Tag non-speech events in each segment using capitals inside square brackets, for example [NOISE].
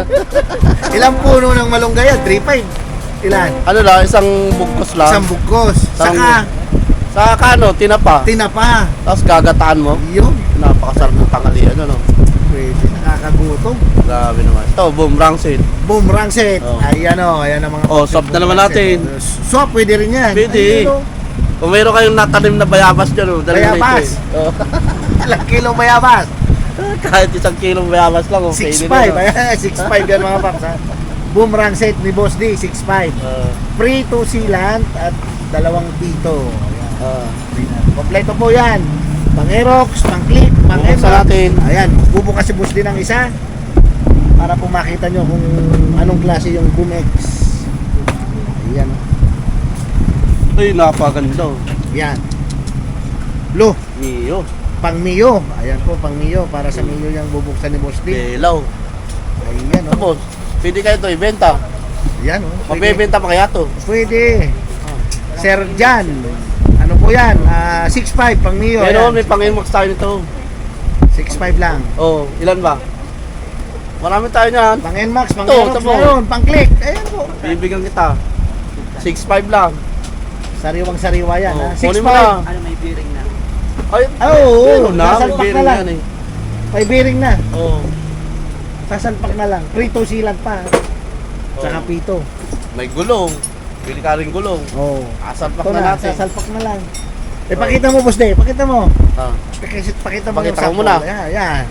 [LAUGHS] Ilang puno ng malunggay yan? 3-5. Ilan? Ano lang, isang bugkos lang. Isang bugkos. Isang- Saka, Sa kano, tinapa. tinapa. Tapos gagataan mo. Yun. Napakasarap ng tanghalian, ano. Pwede, nakakagutom. Grabe naman. Ito, boomerang seed. Boomerang set. Oh. Ayan o, ayan ang mga... Oh, swap na naman natin. Swap, pwede rin yan. Pwede. Ayun, oh. Kung mayroon kayong natanim na bayabas dyan, oh, dali na Bayabas? ito, eh. Oh. [LAUGHS] Ilang kilo bayabas? [LAUGHS] Kahit isang kilong bayabas lang, oh. 6'5". pwede na, Ayan, [LAUGHS] 6'5 yan mga paps. ha. Boomerang set ni Boss D, 6'5". oh. Free to sealant at dalawang pito. Ayan. Ah. Kompleto po yan. Pang Aerox, pang clip, pang Emax. natin. Ayan, bubukas si Boss D ng isa para po makita nyo kung anong klase yung Boom X. Ayan. Ay, napaganda. oh. Yan. Lo, Mio. Pang Mio. Ayan po, pang Mio. Para sa Mio yung bubuksan ni Boss D. Delaw. Ayan, oh. Tapos, pwede kayo ito ibenta. Ayan, oh. Pwede. Mabibenta pa kaya to. Pwede. Sir Jan. Ano po yan? Ah, 6'5 pang Mio. Pero Ayan. may pang-inmax tayo nito. 6'5 lang. Oh, ilan ba? Marami tayo niyan. Pang NMAX, pang Ito, Aerox ito po. na yun, pang click. Ayan po. Bibigyan kita. 6.5 lang. Sariwang sariwa yan. Oh, ha? kunin mo 6'5. na. Ano may bearing na? Ay, Ah, oo, meron na. May sasalpak na bearing lang. yan eh. May bearing na. Oh. Sasalpak na lang. Prito silang pa. Tsaka Oh. pito. May gulong. Bili ka rin gulong. Oh. Asalpak Ito na na, natin. sasalpak na lang. Eh, pakita mo, boss de. Pakita mo. Ah, Pakita, pakita mo Pakita yung ko muna. sample. Ayan, ayan.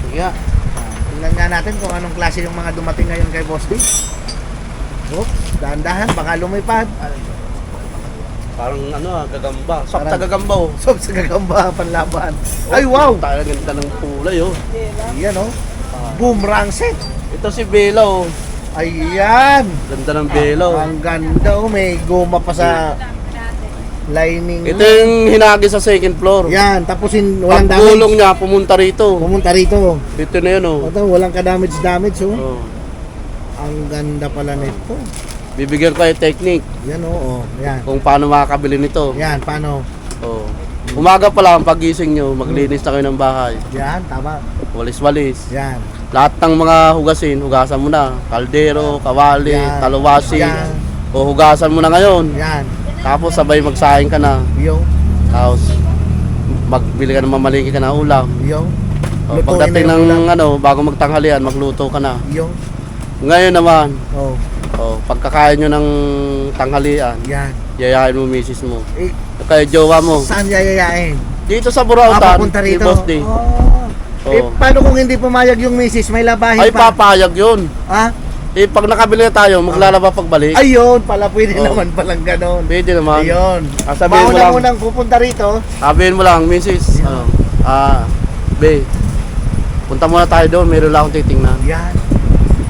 sige nga. Ah, Tingnan nga natin kung anong klase yung mga dumating ngayon kay boss D. Oops, dahan-dahan. Baka lumipad. Parang ano ah, gagamba. Sok Parang- sa gagamba oh. [LAUGHS] Sob sa gagamba, panlaban. Ay, wow! Tayo ganda ng kulay oh. Ayan, oh. Ah. Boomerang set. Ito si Bella oh. Ayan. Ganda ng Bella oh. Ang ganda, oh. May goma pa sa lining. Ito yung hinagi sa second floor. Yan, tapos in, walang Pagulong damage. niya, pumunta rito. Pumunta rito. Ito na yun oh. Ito, walang ka-damage-damage, oh. oh. Ang ganda pala nito. Bibigyan ko kayo technique Yan, oh, oh. Yan. kung paano makakabili nito. Yan, paano? Oh. Umaga pa lang, pagising nyo, maglinis na kayo ng bahay. Yan, tama. Walis-walis. Yan. Lahat ng mga hugasin, hugasan mo na. Kaldero, kawali, Yan. taluwasi. Yan. O hugasan mo na ngayon. Yan. Tapos sabay magsaing ka na. Yo. Tapos magbili ka ng mamalingki ka na ulam. Yo. O, Lutuin pagdating ng yung ulam. ano, bago magtanghalian, magluto ka na. Yo. Ngayon naman, Oh. oh, pagkakain nyo ng tanghalian, Yan. yayain mo misis mo. Eh, Kaya jowa mo. saan yayayain? Dito sa Ah, Burautan, papunta ni rito. Boss D. Oh. Eh, Oh. paano kung hindi pumayag yung misis? May labahin Ay, pa. papayag yun. Ha? Eh, pag nakabili na tayo, maglalaba pagbalik. Ayun, pala pwede Oh. naman palang ganon. Pwede naman. Ayun. Ah, sabihin mo lang. unang pupunta rito. Sabihin mo lang. Yeah. Ano, ah, be, punta muna tayo doon, meron lang akong titingnan. Yan.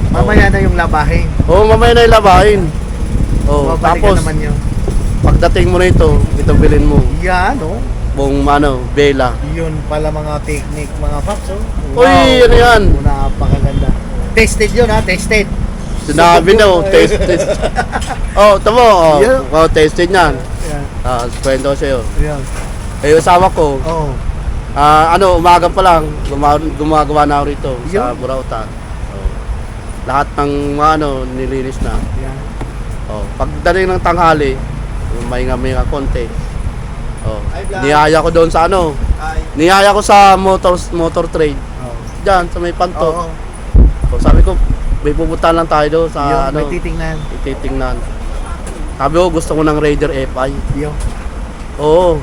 Mamaya na yung labahin. Oo, oh, mamaya na ilabahin. Oo, Babalikan tapos, naman yun. pagdating mo rito, ito bilhin mo. Yan, oh. Buong, ano, bela. Yun pala mga technique, mga paps, oh. Uy, ano yan? Napakaganda. Tested yun, ha? Tested. Sinabi na, oh, test, test. [LAUGHS] Oh, tamo, oh, Yeah. oh tested yan. Yan. Ah, kwento ko sa'yo. Yan. Eh, yung asawa ko, Oh. ah, ano, umaga pa lang, guma- gumagawa na ako rito sa Yun. Burautan. Oh. Lahat ng, ano, nilinis na. Yan. Oh, pagdating ng tanghali, mahinga-mahinga konti. Oh, Ay, Vlad. niyaya ko doon sa ano, Ay. niyaya ko sa motor motor trade. Oh. Diyan sa may panto. Oo. So, sabi ko, may pupuntahan lang tayo doon sa Yun, ano, may titingnan. ititingnan. Sabi ko, gusto ko ng Raider FI. Yun. Oo.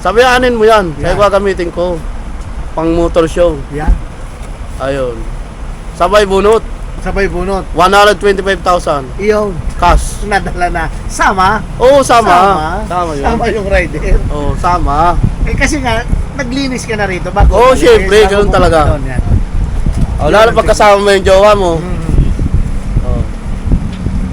Sabi, anin mo yan. Kaya Yeah. gagamitin ko. Pang motor show. Yan. Ayun. Sabay bunot. Sabay bunot. 125,000 Iyon. cash. [LAUGHS] Nadala na. Sama. Oo, sama. Sama. Sama yun. Sama yung rider. Oo, sama. Eh kasi nga, naglinis ka na rito bago. Oo, umalis. syempre, ganun talaga. doon, yan. Oh, lalo pag kasama mo yung jowa mo. Mm.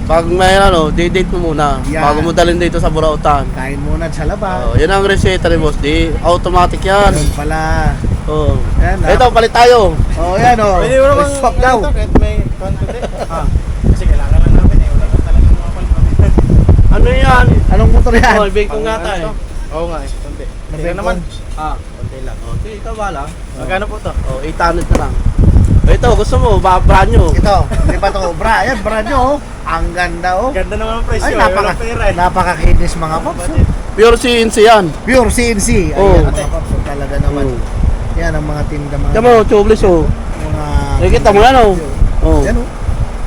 Pag may ano, date mo muna. Yan. Bago mo dalhin dito sa Burautan. Kain muna sa labas. Oh, yan ang reseta ni Boss D. Automatic yan. Ganun pala. Oh. Yan, ah. Ito, palit tayo. Oh, yan oh. Pwede mo naman Swap daw. kahit may konti. Ah. Kasi kailangan lang namin eh. Wala ka talagang mga palit [LAUGHS] Ano yan? Anong motor yan? Oh, ibig ko nga tayo. Oo nga eh. Konti. Bacon. naman. Ah, konti lang. Oh, sige, ikaw bala. Magkano po to? Oh, 800 na lang. Ito, gusto mo, ba brand nyo. Ito, di ba to? Bra, yan, bra nyo, oh. Ang ganda, oh. Ganda naman ang presyo. Ay, eh, napaka, eh. napakakinis mga paps. oh. Pure CNC yan. Pure CNC. Ayan, Oh. mga paps, oh, talaga naman. Oh. Yan ang mga tinda, mga... Ito mo, tubeless oh. mga Nakikita mo yan oh. Oh. Yan, oh.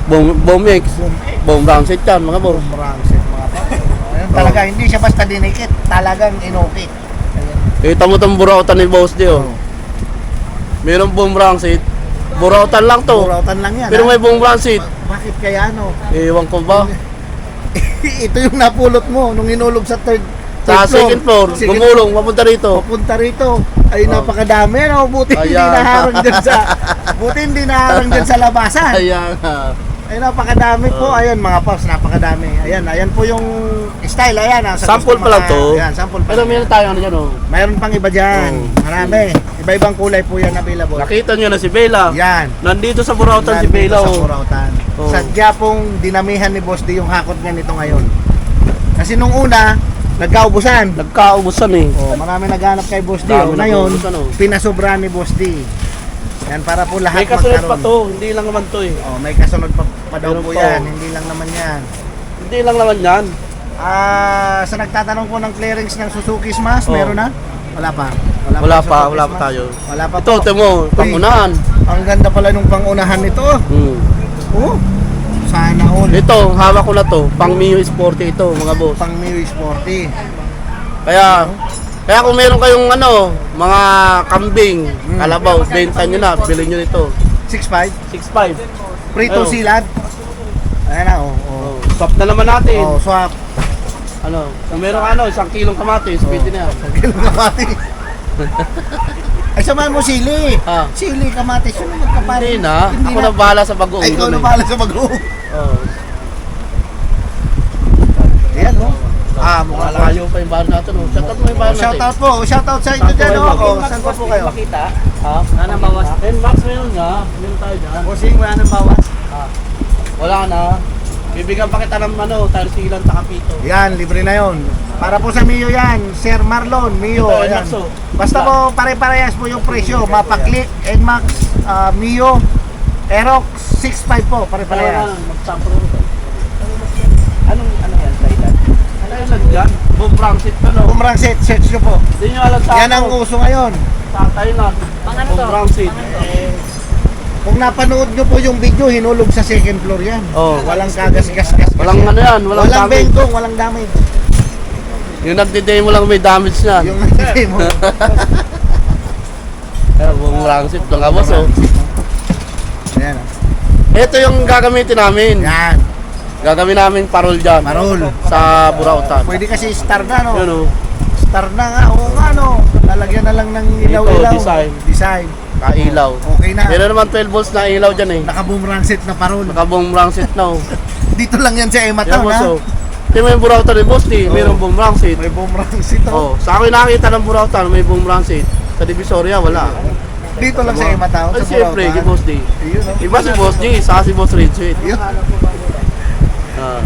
Boom, boom X. Boom, Boom round set yan, mga boss. Bumrang set, mga paps. oh. Ayan, talaga, hindi siya basta dinikit. Talagang inukit. Ayan. Kita mo itong burautan ni boss di oh. Oh. Mayroong boom round set. Burautan lang to. Burautan lang yan, Pero ha? may boom round set. Bakit kaya, ano? Ewan ko ba. [LAUGHS] Ito yung napulot mo nung inulog sa third, Sa third second floor, Second gumulong, papunta rito. Papunta rito. Ay, Oh. napakadami. Ano? Buti hindi Ayan. naharang dyan sa... [LAUGHS] Buti hindi naharang dyan sa labasan. Ayan. Ay, napakadami po. Oh. Ayan, mga paps, napakadami. Ayan, ayan po yung style. Ayan, ah, sa Sample gusto pa lang to. Ayan, sample pa Pero lang. meron tayo ano dyan oh. Mayroon pang iba dyan. Oh. Marami. Iba-ibang kulay po yan available. Nakita nyo na si Bella. Yan. Nandito sa burautan si Nandito Bella Sa oh. Purautan. Oh. Sadya pong dinamihan ni Boss D yung hakot niya nito ngayon. Kasi nung una, nagkaubusan. Nagkaubusan eh. Oh, marami naghanap kay Boss D. Dami Oh, ngayon, nagkaubusan, oh. pinasobra ni Boss D. Yan para po lahat May kasunod pa to, hindi lang naman to eh. Oh, may kasunod pa, pa daw Meron po pa, yan. Hindi lang naman yan. Hindi lang naman yan. Ah, sa nagtatanong po ng clearance ng Suzuki Smash, Oh. meron na? Wala pa. Wala sa pa, Suzuki wala pa Smash. tayo. Wala pa Ito, po. ito mo, pangunahan. Ang ganda pala nung pangunahan nito. Hmm. Oh, sana all. Ito, hawak ko na to. Pang Mio Sporty ito, mga boss. Pang Mio Sporty. Kaya, kaya kung meron kayong ano, mga kambing, Hmm. kalabaw, benta nyo na, bilhin nyo nito. 6.5. 6.5. Prito Ayun. silad. Ayan na, oh. oh. Oh, swap na naman natin. Oh, swap. Ano, kung meron ano, isang kilong kamatis, pwede na yan. Kailan kamati? [LAUGHS] Ay, samahan mo sili. Ah. Sili, kamatis. Yun ang magkapari. Hindi na, ako na bahala sa bagoong. Ay, ikaw dun na eh. bahala sa mag-uong. Oh. Ayan, oh. Ah, mukha lang. Malayo pa yung bahan natin. Oh. Shoutout mo yung bahan natin. Shout out po. Shout out sa inyo dyan, oh. Oh, Saan pa po kayo? Makita? Ha? Wala nang bawas. Eh, Max, meron nga. Meron tayo dyan. Bossing, wala nang bawas. Wala na. Bibigyan pa kita ng ano, tarsilan sa kapito. Yan, libre na yon. Para po sa Mio yan, Sir Marlon, Mio. Ito, oh. Basta po, pare-parehas po yung presyo. Mapa-click, Nmax, ah, Mio, Aerox, 6.5 po, pare-parehas. magsampro. Anong, ano yan, Thailand? Ano yan lang dyan? Boom Brangsit pa, no? Bumrang set, search nyo po. Hindi nyo alam sa Yan ang ano. uso ngayon. Sa Thailand. Boom Brangsit. Kung napanood nyo po yung video, hinulog sa second floor yan. Oh. Walang kagas-gas-gas. Walang ano yan, walang, Walang damage. bengkong, walang damage. Yung nagdi-demo lang may damage niyan. Yung nagtitay mo. Pero Boom Brangsit, lang boss, oh. Ayan. ah. Ito yung gagamitin namin. Yan. Gagawin namin parol dyan. Parol. Sa Burautan. Pwede kasi star na, no? Yun, oh. Star na nga. Oo nga? Lalagyan na lang ng ilaw-ilaw. design. Design. Kailaw. Okay na. Meron naman 12 volts na ilaw dyan eh. Naka-boomerang set na parol. Naka-boom Brangsit na, oh. [LAUGHS] Dito lang yan sa Emma Yan, Town, boss, ha? oh. Tingnan mo yung Burautan ni Boss, di. Oh. Mayroong boom Brangsit. May boomerang set, Oh, oh. sa akin nakita ng Burautan, may boom Brangsit. Sa Divisoria, wala. Dito lang sa Emma Town, Ay, sa siyempre, Burautan. kay Boss. Yun, oh. Iba si Boss G, saka si Boss Red Sweet. Yun. Ah.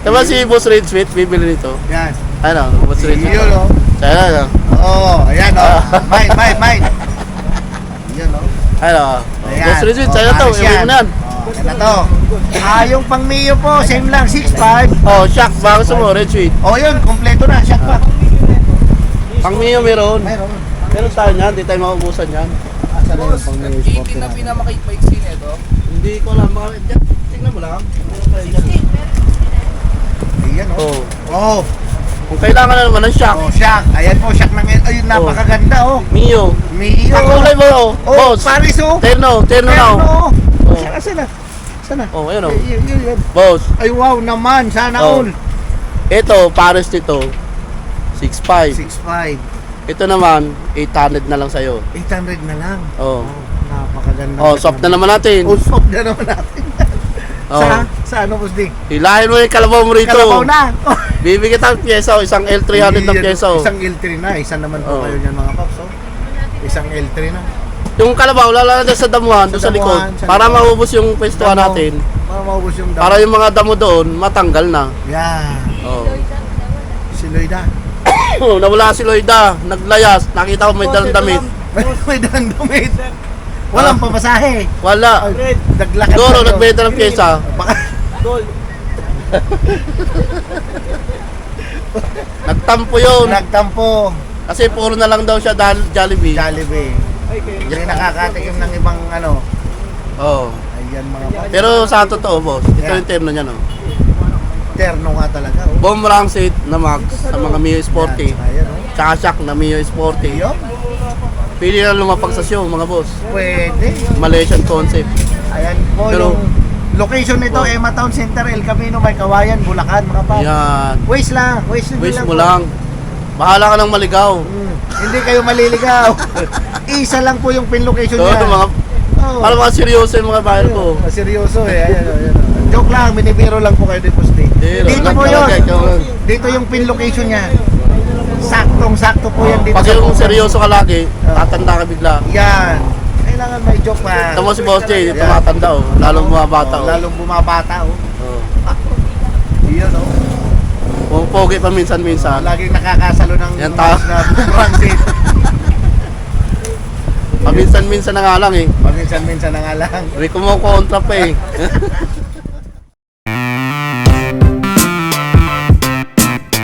Diba si Boss Red Sweet, bibili nito? Yan. Ano, Boss Red Sweet. Yun, oh. Ano? Oo, ayan, oh. Mine, mine, mine. Yan, oh. Ayan. Boss Red Sweet, Oh, sa'yo to, iwi mo na yan. Oh, na to. Ah, yung pang Mio po, same lang, 6.5. Oh, shock, baka gusto mo, Sweet. Oh, yun, kompleto na, shot pa. Pang Mio meron. Meron. Meron tayo niyan, di tayo maubusan yan. Asa na yung pang Mio Sport na nito. Hindi ko alam. Tingnan mo lang. Ayan, oh. Oh. Oh, Kung kailangan na naman ng shock, oh, shock. Ayan po, shock ng ayun, napakaganda, oh. Mio. Mio. Ang kulay mo, oh. Oh, Boss. Paris, oh. Terno, terno na, oh. Oh. Sana, sana. Sana. Oh, ayun, oh. Yun, yun, yun. Boss, Ay, wow naman. Sana Oh. all. ito, pares nito, 6.5. 6.5. Ito naman, 800 na lang sa'yo. 800 na lang. Oh. Napakaganda. Oh, swap na naman natin. Oh, swap na naman natin. Oh. Sa, sa ano, Boss Ding? Hilahin mo yung kalabaw mo rito. Kalabaw na. [LAUGHS] Bibigyan tayo ng pyesa, oh, isang L300 ng Yan, pyesa. oh. Isang L3 na. Isa naman po Oh. kayo niyan mga paps. Oh. Isang L3 na. Yung kalabaw, lalala sa damuhan, doon Sa sa likod. sa Para likod. maubos yung pwestuhan natin. Para maubos yung damo. Para yung mga damo doon, matanggal na. Yan. Oh. Si Loida. oh [COUGHS] nawala si Loida, naglayas, nakita ko may dalang damit. [LAUGHS] May dalang damit. Walang pamasahe. Wala. Ay, naglakad Siguro nagbenta ng pyesa. Baka, Gold. Nagtampo yun. nagtampo. Kasi puro na lang daw siya dahil Jollibee. Jollibee. Ay, kayo. Hindi nakakatikim ng ibang ano. Oo. Ayan mga pa. Pero sa totoo, boss, ito Yeah. yung terno niya, no? Terno nga talaga. Oh. Bomb Rancid na Max sa mga Mio Sporty. Ayan, oh. Tsaka Shock na Mio Sporty. Ayun. Pili na lumapag sa show, mga boss. Pwede. Malaysian concept. Ayan po Pero- yung location nito, Emma Town Center, El Camino, May Kawayan, Bulacan, mga pa. Yan. Waste lang. Waste, nyo Wish mo po. lang. Bahala ka ng maligaw. Mm, hindi kayo maliligaw. [LAUGHS] Isa lang po yung pin location So, niya. mga, Oh. para mga seryoso yung mga bayan ko. Ayun, seryoso eh. Ayan, ayan. Joke lang, binibiro lang po kayo dito. Biro Dito lang po yun. lang. Dito yung pin location niya. Saktong sakto po yan dito. Pag sa yung seryoso ka lagi, tatanda ka bigla. Yan. Kailangan may joke pa. Ito mo si Boss J, Yan. tumatanda oh. Lalong bumabata Oh, oh. Lalong bumabata oh. Oh. Yun oh. Pumupogi pa minsan-minsan. Laging nakakasalo ng Yan tao. na transit. Paminsan-minsan na nga lang eh. Paminsan-minsan na nga lang. May kumukontra pa eh. [LAUGHS]